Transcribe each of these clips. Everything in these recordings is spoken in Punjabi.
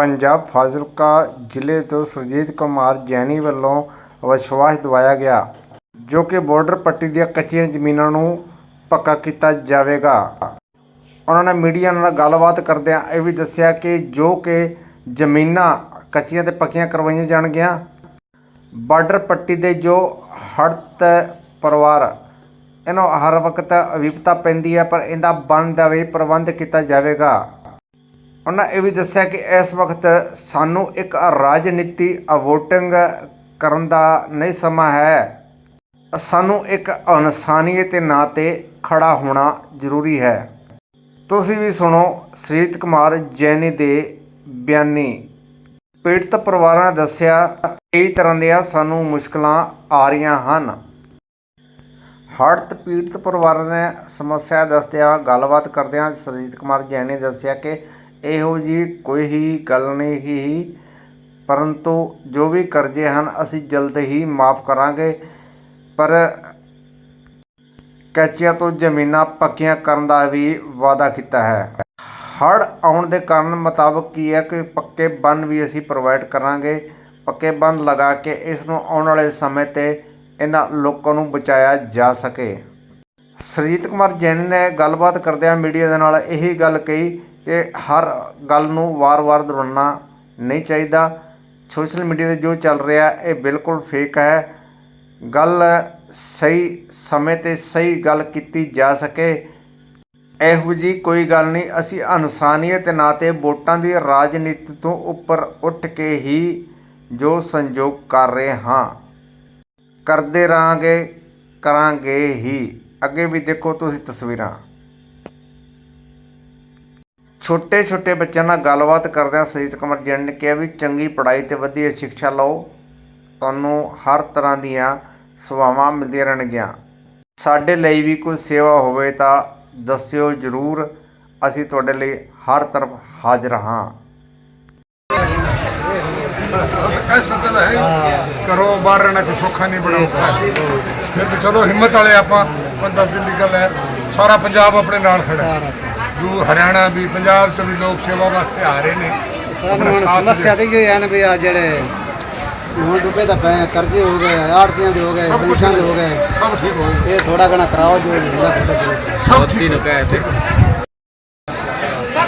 ਪੰਜਾਬ ਫਾਜ਼ਿਲਕਾ ਜ਼ਿਲ੍ਹੇ ਤੋਂ ਸੁਰਜੀਤ ਕੁਮਾਰ ਜੈਨੀ ਵੱਲੋਂ ਵਿਸ਼ਵਾਸ ਦਿਵਾਇਆ ਗਿਆ, ਜੋ ਕਿ ਬਾਰਡਰ ਪੱਟੀ ਦੀਆਂ ਕੱਚੀਆਂ ਜ਼ਮੀਨਾਂ ਨੂੰ ਪੱਕਾ ਕੀਤਾ ਜਾਵੇਗਾ। ਉਹਨਾਂ ਨੇ ਮੀਡੀਆ ਨਾਲ ਗੱਲਬਾਤ ਕਰਦਿਆਂ ਇਹ ਵੀ ਦੱਸਿਆ ਕਿ ਜੋ ਕਿ ਜ਼ਮੀਨਾਂ ਕੱਚੀਆਂ ਤੇ ਪੱਕੀਆਂ ਕਰਵਾਈਆਂ ਜਾਣਗੀਆਂ, ਬਾਰਡਰ ਪੱਟੀ ਦੇ ਜੋ ਹੜਤ ਪਰਿਵਾਰ, ਇਹਨੂੰ ਹਰ ਵਕਤ ਵਿਪਤਾ ਪੈਂਦੀ ਹੈ, ਪਰ ਇਹਦਾ ਬਣ ਦਾ ਵੀ ਪ੍ਰਬੰਧ ਕੀਤਾ ਜਾਵੇਗਾ। ਉਹਨਾਂ ਇਹ ਵੀ ਦੱਸਿਆ ਕਿ ਇਸ ਵਕਤ ਸਾਨੂੰ ਇੱਕ ਰਾਜਨੀਤੀ ਵੋਟਿੰਗ ਕਰਨ ਦਾ ਨਹੀਂ ਸਮਾਂ ਹੈ। ਸਾਨੂੰ ਇੱਕ ਇਨਸਾਨੀਅਤ ਦੇ ਨਾਂ ਤੇ ਖੜਾ ਹੋਣਾ ਜ਼ਰੂਰੀ ਹੈ। ਤੁਸੀਂ ਵੀ ਸੁਣੋ ਸ੍ਰੀਤ ਕੁਮਾਰ ਜੈਨੀ ਦੇ ਬਿਆਨੀ। ਪੀੜਤ ਪਰਿਵਾਰਾਂ ਨੇ ਦੱਸਿਆ, ਕਈ ਤਰ੍ਹਾਂ ਦੀਆਂ ਸਾਨੂੰ ਮੁਸ਼ਕਲਾਂ ਆ ਰਹੀਆਂ ਹਨ। ਹੜਤ ਪੀੜਤ ਪਰਿਵਾਰਾਂ ਨੇ ਸਮੱਸਿਆ ਦੱਸਦਿਆਂ ਗੱਲਬਾਤ ਕਰਦਿਆਂ ਸਰਜੀਤ ਕੁਮਾਰ ਜੈਨੀ ਨੇ ਦੱਸਿਆ ਕਿ ਇਹੋ ਜਿਹੀ ਕੋਈ ਹੀ ਗੱਲ ਨਹੀਂ ਹੀ। ਪਰੰਤੂ ਜੋ ਵੀ ਕਰਜ਼ੇ ਹਨ, ਅਸੀਂ ਜਲਦ ਹੀ ਮਾਫ ਕਰਾਂਗੇ। ਪਰ ਕੱਚੀਆਂ ਤੋਂ ਜ਼ਮੀਨਾਂ ਪੱਕੀਆਂ ਕਰਨ ਦਾ ਵੀ ਵਾਅਦਾ ਕੀਤਾ ਹੈ। ਹੜ੍ਹ ਆਉਣ ਦੇ ਕਾਰਨ ਮੁਤਾਬਕ ਕੀ ਹੈ ਕਿ ਪੱਕੇ ਬੰਨ ਵੀ ਅਸੀਂ ਪ੍ਰੋਵਾਈਡ ਕਰਾਂਗੇ। ਪੱਕੇ ਬੰਨ ਲਗਾ ਕੇ ਇਸ ਨੂੰ ਆਉਣ ਵਾਲੇ ਸਮੇਂ ਤੇ ਇਹਨਾਂ ਲੋਕਾਂ ਨੂੰ ਬਚਾਇਆ ਜਾ ਸਕੇ। ਸਰਜੀਤ ਕੁਮਾਰ ਜੈਨ ਨੇ ਗੱਲਬਾਤ ਕਰਦਿਆਂ ਮੀਡੀਆ ਦੇ ਨਾਲ ਇਹੀ ਗੱਲ ਕਹੀ ਕਿ ਹਰ ਗੱਲ ਨੂੰ ਵਾਰ-ਵਾਰ ਦੁਹਰਾਉਣਾ ਨਹੀਂ ਚਾਹੀਦਾ। ਸੋਸ਼ਲ ਮੀਡੀਆ ਤੇ ਜੋ ਚੱਲ ਰਿਹਾ, ਇਹ ਬਿਲਕੁਲ ਫੇਕ ਹੈ। ਗੱਲ ਸਹੀ ਸਮੇਂ ਤੇ ਸਹੀ ਗੱਲ ਕੀਤੀ ਜਾ ਸਕੇ। ਇਹੋ ਜੀ ਕੋਈ ਗੱਲ ਨਹੀਂ, ਅਸੀਂ ਇਨਸਾਨੀਅਤ ਦੇ ਨਾਤੇ ਵੋਟਾਂ ਦੀ ਰਾਜਨੀਤੀ ਤੋਂ ਉੱਪਰ ਉੱਠ ਕੇ ਹੀ ਜੋ ਸੰਯੋਗ ਕਰ ਰਹੇ ਹਾਂ, ਕਰਦੇ ਰਹਾਂਗੇ, ਕਰਾਂਗੇ ਹੀ। ਅੱਗੇ ਵੀ ਦੇਖੋ ਤੁਸੀਂ ਤਸਵੀਰਾਂ। ਛੋਟੇ ਛੋਟੇ ਬੱਚਿਆਂ ਨਾਲ ਗੱਲਬਾਤ ਕਰਦਿਆਂ ਸਰੀਤ ਕੁਮਾਰ ਜੈਨ ਨੇ ਕਿਹਾ ਵੀ ਚੰਗੀ ਪੜ੍ਹਾਈ ਤੇ ਵਧੀਆ ਸਿੱਖਿਆ ਲਓ। ਤੁਹਾਨੂੰ ਹਰ ਤਰ੍ਹਾਂ ਦੀਆਂ ਸੇਵਾਵਾਂ ਮਿਲਦੀਆਂ ਰਹਿਣਗੀਆਂ। ਸਾਡੇ ਲਈ ਵੀ ਕੋਈ ਸੇਵਾ ਹੋਵੇ ਤਾਂ ਦੱਸਿਓ ਜ਼ਰੂਰ। ਅਸੀਂ ਤੁਹਾਡੇ ਲਈ ਹਰ ਤਰਫ ਹਾਜ਼ਰ ਹਾਂ। ਕਸ਼ਟ ਤਾਂ ਹੈ ਹੀ। ਘਰੋਂ ਬਾਹਰ ਰਹਿਣਾ ਕੋਈ ਸੌਖਾ ਨਹੀਂ ਬੜਾ ਔਖਾ ਫਿਰ ਵੀ ਚਲੋ, ਹਿੰਮਤ ਵਾਲੇ ਆਪਾਂ 10 ਦਿਨ ਦੀ ਗੱਲ ਹੈ। ਸਾਰਾ ਪੰਜਾਬ ਆਪਣੇ ਨਾਲ ਖੜਾ ਹੈ। ਦੂ ਹਰਿਆਣਾ ਵੀ ਪੰਜਾਬ ਚ ਵੀ ਲੋਕ ਸੇਵਾ ਵਾਸਤੇ ਆ ਰਹੇ ਨੇ। ਆਪਣਾ ਹੁਣ ਸਾਥ ਸਮੱਸਿਆ ਦੇ- ਤੇ ਇਹ ਹੈ ਨਾ ਵੀ ਆ ਜਿਹੜੇ ਹੁਣ ਡੁੱਬੇ ਦਾ ਪੈ ਕਰਜ਼ੇ ਹੋ ਗਏ ਆੜਤੀਆਂ ਦੇ ਹੋ ਗਏ ਸਭ ਕੁਛ ਦੇ ਹੋ ਗਏ ਸਭ ਠੀਕ ਹੋ। ਇਹ ਥੋੜਾ ਘਣਾ ਕਰਾਓ ਜੋ ਹੁੰਦਾ ਜੋ ਸਭ ਠੀਕ ਹੋ ਗਿਆ।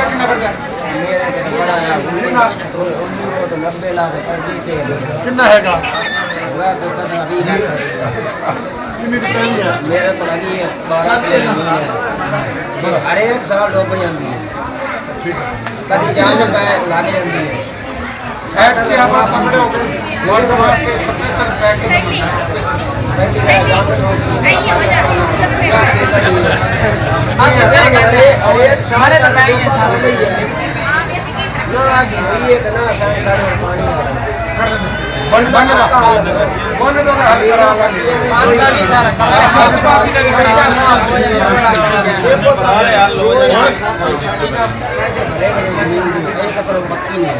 ਕਿੰਨਾ ਕਰਦਾ ਮੇਰੇ ਤੇ ਬੜਾ ਆ ਕਿੰਨਾ 1990 ਲੱਖ ਕਰਜ਼ੇ ਤੇ ਕਿੰਨਾ ਹੈਗਾ ਹੋਇਆ ਕੋ ਕਦਾ 20 ਲੱਖ ਕਿੰਨੀ ਦੀ ਪੈਣੀ ਹੈ ਮੇਰੇ ਤੋਂ ਲੱਗੀ 12 ਕਿਲੇ ਜ਼ਮੀਨ ਹੈ ਹਰ ਇੱਕ ਸਾਲ ਡੁੱਬ ਜਾਂਦੀ ਹੈ ਠੀਕ ਹੈ ਕਦੀ ਜਾਨ ਪੈ ਲੱਗ ਸਾਰੇ ਤਾਂ ਪੈ ਸਾਰੇ ਨਾ ਅਸੀਂ ਹੋਈਏ ਤਾਂ ਨਾ ਸਾਰੇ ਸਾਰੇ ਪਾਣੀ ਬਣ ਬਣ ਦਾ ਬਣ ਦਾ ਹੱਲ ਕਰਾ ਲਾਂਗੇ ਆਉਂਦਾ ਨਹੀਂ ਸਾਰਾ ਕੰਮ ਕਾਫੀ ਲੱਗ ਗਿਆ ਸਾਰੇ ਹੱਲ ਹੋ ਜਾਣਗੇ ਪੈਸੇ ਭਰੇ ਗਏ ਜ਼ਮੀਨ ਦੀ ਇਹ ਤਾਂ ਪਰ ਮੱਕੀ ਨਹੀਂ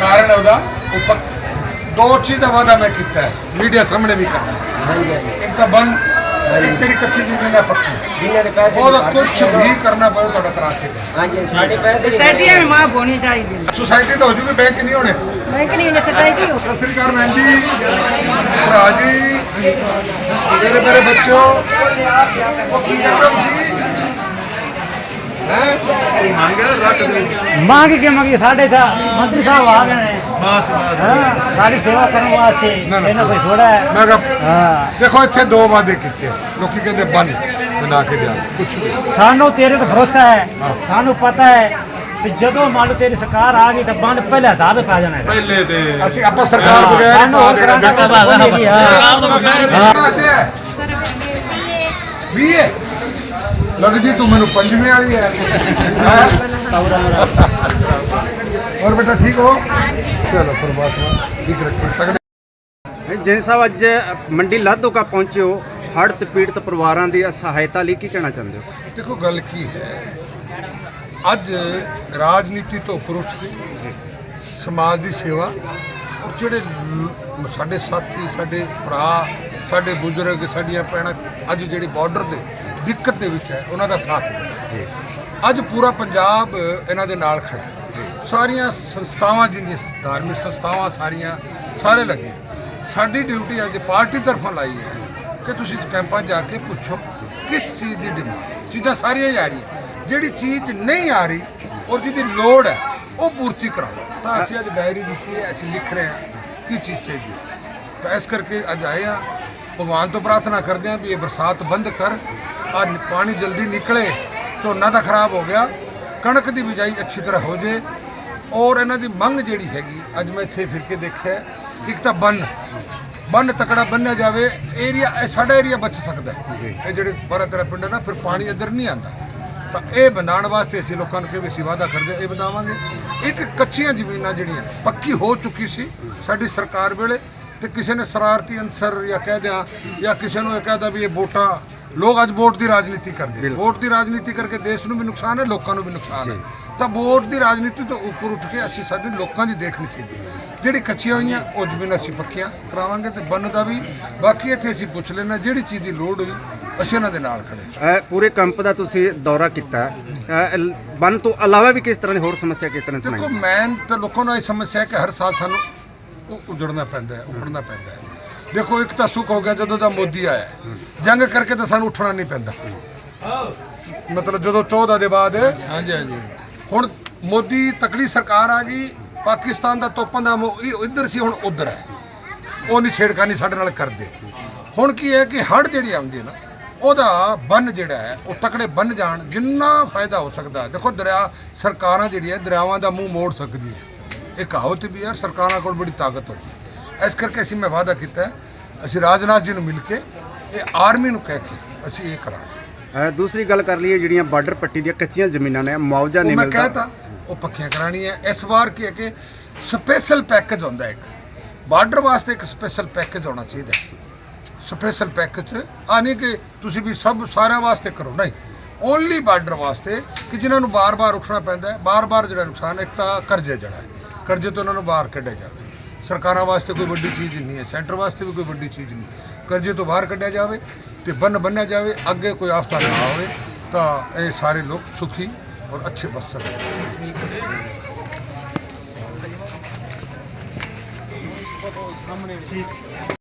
ਕਾਰਨ ਉਹਦਾ ਉੱਪਰ ਦੋ ਚੀਜ਼ ਦਾ ਵਾਅਦਾ ਮੈਂ ਕੀਤਾ ਹੈ। ਮੀਡੀਆ ਸਾਹਮਣੇ ਵੀ ਕਰਨਾ ਹਾਂਜੀ ਹਾਂਜੀ। ਇੱਕ ਤਾਂ ਬਣ ਇੱਕ ਤੇਰੀ ਕੱਚੀ ਜ਼ਮੀਨ ਹੈ ਪੱਕੀ। ਜਿਨ੍ਹਾਂ ਦੇ ਪੈਸੇ ਕੁਝ ਵੀ ਕਰਨਾ ਪਵੇ ਤੁਹਾਡਾ ਕਰਾ ਕੇ ਹਾਂਜੀ ਸਾਡੇ ਪੈਸੇ ਨਹੀਂ ਸੈਟੀਆਂ ਵੀ ਮਾਫ ਹੋਣੀ ਚਾਹੀਦੀ ਸੁਸਾਇਟੀ ਤਾਂ ਹੋ ਜੂਗੀ ਬੈਂਕ ਨਹੀਂ ਹੋਣੇ। ਬੈਂਕ ਨਹੀਂ ਹੋਣੀ ਸਟਾਈ ਸਤਿ ਸ੍ਰੀ ਅਕਾਲ ਜੀ। ਭਰਾ ਜੀ। ਮੇਰੇ ਮੇਰੇ ਬੱਚਿਓ। ਉਹ ਕੀ ਕਰਦੇ ਹੋ ਤੁਸੀਂ? ਮੰਗ ਕੇ ਮੰਗੀ ਸਾਡੇ ਤਾਂ ਮੰਤਰੀ ਸਾਹਿਬ ਆ ਗਏ ਨੇ। ਬਸ ਬਸ ਹਾਂ ਸਾਡੀ ਸੇਵਾ ਕਰਨ ਵਾਸਤੇ ਨਾ, ਨਾ। ਇਹਨਾਂ ਕੋਈ ਥੋੜਾ ਹੈ। ਮੈਂ ਕਿਹਾ ਹਾਂ। ਦੇਖੋ ਇੱਥੇ ਦੋ ਵਾਅਦੇ ਕੀਤੇ। ਲੋਕੀ ਕਹਿੰਦੇ ਬੰਨ ਬਣਾ ਕੇ ਦਿਆਂ ਵੀ। ਸਾਨੂੰ ਤੇਰੇ ਤੇ ਭਰੋਸਾ ਹੈ ਸਾਨੂੰ ਪਤਾ ਹੈ ਕਿ ਜਦੋਂ ਮੰਨ ਲਓ ਤੇਰੀ ਸਰਕਾਰ ਆ ਗਈ ਤਾਂ ਬੰਦ ਪਹਿਲੇ ਹੱਥਾਂ ਤੇ ਪੈ ਜਾਣਾ ਹੈ ਅਸੀਂ ਆਪਾਂ ਸਰਕਾਰ ਬਗੈਰ ਹੀ ਸਾਨੂੰ ਹੋਰ ਨਹੀਂ ਹਾਂ ਕੈਸੇ ਹੈ ਵੀ ਹੈ ਲੱਗਦੀ ਤੂੰ ਮੈਨੂੰ ਪੰਜਵੇਂ ਵਾਲੀ ਹੈ ਹੈਂ? ਹੋਰ ਬੇਟਾ ਠੀਕ ਹੋ? ਚਲੋ ਪਰਮਾਤਮਾ ਠੀਕ ਰੱਖੇ। ਤਗੜੇ ਜੈਨ ਸਾਹਿਬ ਅੱਜ ਮੰਡੀ ਲਾਧੋਕਾ ਪਹੁੰਚੇ ਹੋ। ਹੜ੍ਹ ਤੇ ਪੀੜਤ ਪਰਿਵਾਰਾਂ ਦੀ ਸਹਾਇਤਾ ਲਈ ਕੀ ਕਹਿਣਾ ਚਾਹੁੰਦੇ ਹੋ? ਦੇਖੋ ਗੱਲ ਕੀ ਹੈ? ਅੱਜ ਰਾਜਨੀਤੀ ਤੋਂ ਉੱਪਰ ਉੱਠ ਕੇ ਸਮਾਜ ਦੀ ਸੇਵਾ ਔਰ ਜਿਹੜੇ ਸਾਡੇ ਸਾਥੀ ਸਾਡੇ ਭਰਾ ਸਾਡੇ ਬਜ਼ੁਰਗ ਸਾਡੀਆਂ ਭੈਣਾਂ ਅੱਜ ਜਿਹੜੀ ਬਾਰਡਰ ਦੇ ਦਿੱਕਤ ਦੇ ਵਿੱਚ ਹੈ ਉਹਨਾਂ ਦਾ ਸਾਥ ਦੇ ਅੱਜ ਪੂਰਾ ਪੰਜਾਬ ਇਹਨਾਂ ਦੇ ਨਾਲ ਖੜਾ ਹੈ। ਸਾਰੀਆਂ ਸੰਸਥਾਵਾਂ ਜਿੰਨੀਆਂ ਧਾਰਮਿਕ ਸੰਸਥਾਵਾਂ ਸਾਰੀਆਂ ਸਾਰੇ ਲੱਗੇ ਸਾਡੀ ਡਿਊਟੀ ਅੱਜ ਪਾਰਟੀ ਤਰਫੋਂ ਲਾਈ ਹੈ ਕਿ ਤੁਸੀਂ ਕੈਂਪਾਂ ਜਾ ਕੇ ਪੁੱਛੋ ਕਿਸ ਚੀਜ਼ ਦੀ ਡਿਮਾਂਡ ਚੀਜ਼ਾਂ ਸਾਰੀਆਂ ਜਾ ਰਹੀਆਂ। ਜਿਹੜੀ ਚੀਜ਼ ਨਹੀਂ ਆ ਰਹੀ ਔਰ ਜਿਹਦੀ ਲੋੜ ਹੈ ਉਹ ਪੂਰਤੀ ਕਰਾਓ। ਤਾਂ ਅਸੀਂ ਅੱਜ ਡਾਇਰੀ ਦਿੱਤੀ ਹੈ ਅਸੀਂ ਲਿਖ ਰਹੇ ਹਾਂ ਕੀ ਚੀਜ਼ ਚਾਹੀਦੀ ਹੈ। ਤਾਂ ਇਸ ਕਰਕੇ ਅੱਜ ਆਏ ਹਾਂ। ਭਗਵਾਨ ਤੋਂ ਪ੍ਰਾਰਥਨਾ ਕਰਦੇ ਹਾਂ ਵੀ ਇਹ ਬਰਸਾਤ ਬੰਦ ਕਰ ਆ ਪਾਣੀ ਜਲਦੀ ਨਿਕਲੇ ਝੋਨਾ ਤਾਂ ਖਰਾਬ ਹੋ ਗਿਆ। ਕਣਕ ਦੀ ਬਿਜਾਈ ਅੱਛੀ ਤਰ੍ਹਾਂ ਹੋ ਜੇ। ਔਰ ਇਹਨਾਂ ਦੀ ਮੰਗ ਜਿਹੜੀ ਹੈਗੀ ਅੱਜ ਮੈਂ ਇੱਥੇ ਫਿਰ ਕੇ ਦੇਖਿਆ ਕਿ ਇੱਕ ਤਾਂ ਬੰਨ ਬੰਨ ਤਕੜਾ ਬੰਨਿਆ ਜਾਵੇ ਏਰੀਆ ਇਹ ਸਾਡਾ ਏਰੀਆ ਬਚ ਸਕਦਾ ਹੈ। ਇਹ ਜਿਹੜੇ ਬਾਰਾਂ ਤੇਰਾਂ ਪਿੰਡ ਨਾ ਫਿਰ ਪਾਣੀ ਇੱਧਰ ਨਹੀਂ ਆਂਦਾ ਤਾਂ ਇਹ ਬਣਾਉਣ ਵਾਸਤੇ ਅਸੀਂ ਲੋਕਾਂ ਨੂੰ ਕਿ ਵੀ ਅਸੀਂ ਵਾਅਦਾ ਕਰਦੇ ਇਹ ਬਣਾਵਾਂਗੇ। ਇੱਕ ਕੱਚੀਆਂ ਜ਼ਮੀਨਾਂ ਜਿਹੜੀਆਂ ਪੱਕੀ ਹੋ ਚੁੱਕੀ ਸੀ ਸਾਡੀ ਸਰਕਾਰ ਵੇਲੇ ਤੇ ਕਿਸੇ ਨੇ ਸ਼ਰਾਰਤੀ ਅਨਸਰ ਜਾਂ ਕਹਿ ਦਿਆਂ ਜਾਂ ਕਿਸੇ ਨੂੰ ਇਹ ਕਹਦਾ ਵੀ ਇਹ ਵੋਟਾਂ ਲੋਕ ਅੱਜ ਵੋਟ ਦੀ ਰਾਜਨੀਤੀ ਕਰਦੇ ਵੋਟ ਦੀ ਰਾਜਨੀਤੀ ਕਰਕੇ ਦੇਸ਼ ਨੂੰ ਵੀ ਨੁਕਸਾਨ ਹੈ ਲੋਕਾਂ ਨੂੰ ਵੀ ਨੁਕਸਾਨ ਹੈ। ਤਾਂ ਵੋਟ ਦੀ ਰਾਜਨੀਤੀ ਤੋਂ ਉੱਪਰ ਉੱਠ ਕੇ ਅਸੀਂ ਸਾਡੇ ਲੋਕਾਂ ਦੀ ਦੇਖਣੀ ਚਾਹੀਦੀ। ਜਿਹੜੀ ਕੱਚੀਆਂ ਹੋਈਆਂ ਉਹ ਜ਼ਮੀਨਾਂ ਅਸੀਂ ਪੱਕੀਆਂ ਕਰਾਵਾਂਗੇ ਤੇ ਬੰਨ ਦਾ ਵੀ। ਬਾਕੀ ਇੱਥੇ ਅਸੀਂ ਪੁੱਛ ਲੈਣਾ ਜਿਹੜੀ ਚੀਜ਼ ਦੀ ਲੋੜ ਹੋਈ ਅਸੀਂ ਇਹਨਾਂ ਦੇ ਨਾਲ ਖੜੇ ਪੂਰੇ ਕੰਪ ਦਾ ਤੁਸੀਂ ਦੌਰਾ ਕੀਤਾ ਬੰਨ ਤੋਂ ਇਲਾਵਾ ਵੀ ਕਿਸ ਤਰ੍ਹਾਂ ਦੀ ਹੋਰ ਸਮੱਸਿਆ ਕਿਸ ਤਰ੍ਹਾਂ ਦੇਖੋ ਸੁਣਾਈ? ਮੈਨ ਤਾਂ ਲੋਕਾਂ ਨੂੰ ਇਹ ਸਮੱਸਿਆ ਹੈ ਕਿ ਹਰ ਸਾਲ ਸਾਨੂੰ ਉਜੜਨਾ ਪੈਂਦਾ ਹੈ ਉੱਠਣਾ ਪੈਂਦਾ ਹੈ। ਦੇਖੋ ਇੱਕ ਤਾਂ ਸੁੱਖ ਹੋ ਗਿਆ ਜਦੋਂ ਦਾ ਮੋਦੀ ਆਇਆ। ਹੈ। ਜੰਗ ਕਰਕੇ ਤਾਂ ਸਾਨੂੰ ਉੱਠਣਾ ਨਹੀਂ ਪੈਂਦਾ। ਮਤਲਬ ਜਦੋਂ 14 ਦੇ ਬਾਅਦ ਹਾਂਜੀ ਹਾਂਜੀ। ਹੁਣ ਮੋਦੀ ਤਕੜੀ ਸਰਕਾਰ ਆ ਗਈ ਪਾਕਿਸਤਾਨ ਦਾ ਤੋਪਾਂ ਦਾ ਇੱਧਰ ਸੀ ਹੁਣ ਉੱਧਰ ਹੈ। ਉਹ ਨਹੀਂ ਛੇੜਖਾਨੀ ਸਾਡੇ ਨਾਲ ਕਰਦੇ। ਹੁਣ ਕੀ ਹੈ ਕਿ ਹੜ ਜਿਹੜੀ ਆਉਂਦੀ ਹੈ ਨਾ ਉਹਦਾ ਬੰਨ ਜਿਹੜਾ ਹੈ ਉਹ ਤਕੜੇ ਬੰਨ ਜਾਣ ਜਿੰਨਾ ਫਾਇਦਾ ਹੋ ਸਕਦਾ ਹੈ। ਦੇਖੋ ਦਰਿਆ ਸਰਕਾਰਾਂ ਜਿਹੜੀਆਂ ਦਰਿਆਵਾਂ ਦਾ ਮੂੰਹ ਮੋੜ ਸਕਦੀ ਹੈ। ਇਹ ਕਹਾਵਤ ਵੀ ਯਾਰ ਸਰਕਾਰਾਂ ਕੋਲ ਬੜੀ ਤਾਕਤ ਹੁੰਦੀ ਹੈ। ਇਸ ਕਰਕੇ ਅਸੀਂ ਮੈਂ ਵਾਅਦਾ ਕੀਤਾ ਹੈ ਅਸੀਂ ਰਾਜਨਾਥ ਜੀ ਨੂੰ ਮਿਲ ਕੇ ਇਹ ਆਰਮੀ ਨੂੰ ਕਹਿ ਕੇ ਅਸੀਂ ਇਹ ਕਰਾਂਗੇ। ਦੂਸਰੀ ਗੱਲ ਕਰ ਲਈਏ ਜਿਹੜੀਆਂ ਬਾਰਡਰ ਪੱਟੀ ਦੀਆਂ ਕੱਚੀਆਂ ਜ਼ਮੀਨਾਂ ਨੇ ਮੁਆਵਜ਼ਾ ਨਹੀਂ ਮੈਂ ਮਿਲਦਾ। ਕਹਿਤਾ ਉਹ ਪੱਕੀਆਂ ਕਰਾਣੀਆਂ ਇਸ ਵਾਰ ਕੀ ਹੈ ਕਿ ਸਪੈਸ਼ਲ ਪੈਕੇਜ ਹੁੰਦਾ ਇੱਕ। ਬਾਰਡਰ ਵਾਸਤੇ ਇੱਕ ਸਪੈਸ਼ਲ ਪੈਕੇਜ ਹੋਣਾ ਚਾਹੀਦਾ ਸਪੈਸ਼ਲ ਪੈਕੇਜ ਆ ਨਹੀਂ ਕਿ ਤੁਸੀਂ ਵੀ ਸਭ ਸਾਰਿਆਂ ਵਾਸਤੇ ਕਰੋ ਨਹੀਂ। ਓਨਲੀ ਬਾਰਡਰ ਵਾਸਤੇ ਕਿ ਜਿਨ੍ਹਾਂ ਨੂੰ ਬਾਰ-ਬਾਰ ਉੱਠਣਾ ਪੈਂਦਾ ਹੈ। ਬਾਰ-ਬਾਰ ਜਿਹੜਾ ਨੁਕਸਾਨ ਇੱਕ ਤਾਂ ਕਰਜ਼ੇ ਜਿਹੜਾ ਹੈ। ਕਰਜ਼ੇ ਤੋਂ ਉਹਨਾਂ ਨੂੰ ਬਾਹਰ ਕੱਢਿਆ ਜਾਵੇ। ਸਰਕਾਰਾਂ ਵਾਸਤੇ ਕੋਈ ਵੱਡੀ ਚੀਜ਼ ਨਹੀਂ ਹੈ, ਸੈਂਟਰ ਵਾਸਤੇ ਵੀ ਕੋਈ ਵੱਡੀ ਚੀਜ਼ ਨਹੀਂ। ਕਰਜ਼ੇ ਤੋਂ ਬਾਹਰ ਕੱਢਿਆ ਜਾਵੇ ਤੇ ਬੰਨ ਬੰਨਿਆ ਜਾਵੇ, ਅੱਗੇ ਕੋਈ ਆਫਤਾ ਨਾ ਆਵੇ, ਤਾਂ ਇਹ ਸਾਰੇ ਲੋਕ ਸੁਖੀ ਔਰ ਅੱਛੇ ਬਸ ਸਕਣ